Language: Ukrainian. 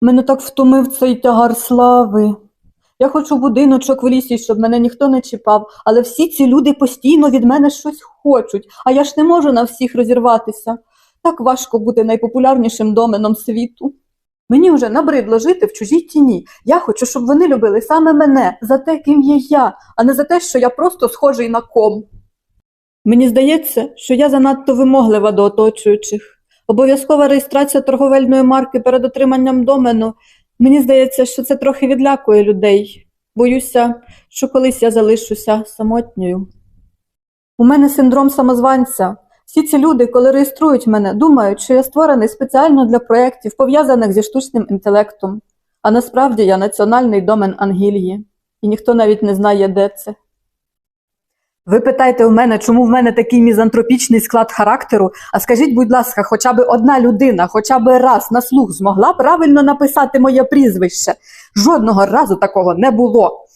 Мене так втомив цей тягар слави. Я хочу будиночок в лісі, щоб мене ніхто не чіпав, але всі ці люди постійно від мене щось хочуть, а я ж не можу на всіх розірватися. Так важко бути найпопулярнішим доменом світу. Мені вже набридло жити в чужій тіні. Я хочу, щоб вони любили саме мене за те, ким є я, а не за те, що я просто схожий на ком. Мені здається, що я занадто вимоглива до оточуючих. Обов'язкова реєстрація торговельної марки перед отриманням домену. Мені здається, що це трохи відлякує людей. Боюся, що колись я залишуся самотньою. У мене синдром самозванця. Всі ці люди, коли реєструють мене, думають, що я створений спеціально для проєктів, пов'язаних зі штучним інтелектом. А насправді я національний домен Ангелії, і ніхто навіть не знає, де це. Ви питаєте у мене, чому в мене такий мізантропічний склад характеру? А скажіть, будь ласка, хоча б одна людина, хоча б раз на слух змогла правильно написати моє прізвище. Жодного разу такого не було.